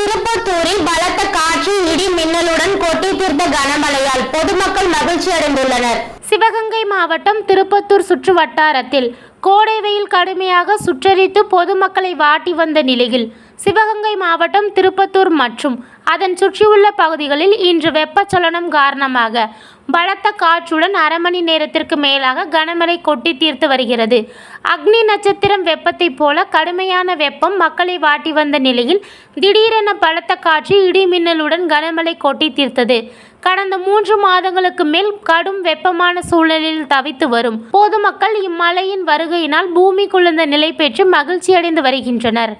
திருப்பத்தூரில் பலத்த காற்று இடி மின்னலுடன் கொட்டி தீர்த்த கனமழையால் பொதுமக்கள் மகிழ்ச்சி அடைந்துள்ளனர் சிவகங்கை மாவட்டம் திருப்பத்தூர் சுற்று வட்டாரத்தில் கோடை வெயில் கடுமையாக சுற்றரித்து பொதுமக்களை வாட்டி வந்த நிலையில் சிவகங்கை மாவட்டம் திருப்பத்தூர் மற்றும் அதன் சுற்றியுள்ள பகுதிகளில் இன்று வெப்பச்சலனம் காரணமாக பலத்த காற்றுடன் அரை மணி நேரத்திற்கு மேலாக கனமழை கொட்டி தீர்த்து வருகிறது. அக்னி நட்சத்திரம் வெப்பத்தைப் போல கடுமையான வெப்பம் மக்களை வாட்டி வந்த நிலையில் திடீரென பலத்த காற்று இடி மின்னலுடன் கனமழை கொட்டி தீர்த்தது. கடந்த மூன்று மாதங்களுக்கு மேல் கடும் வெப்பமான சூழலில் தவித்து வரும். பொதுமக்கள் இம்மழையின் வருகையினால் பூமி குளிர்ந்த நிலை பெற்று மகிழ்ச்சியடைந்து வருகின்றனர்.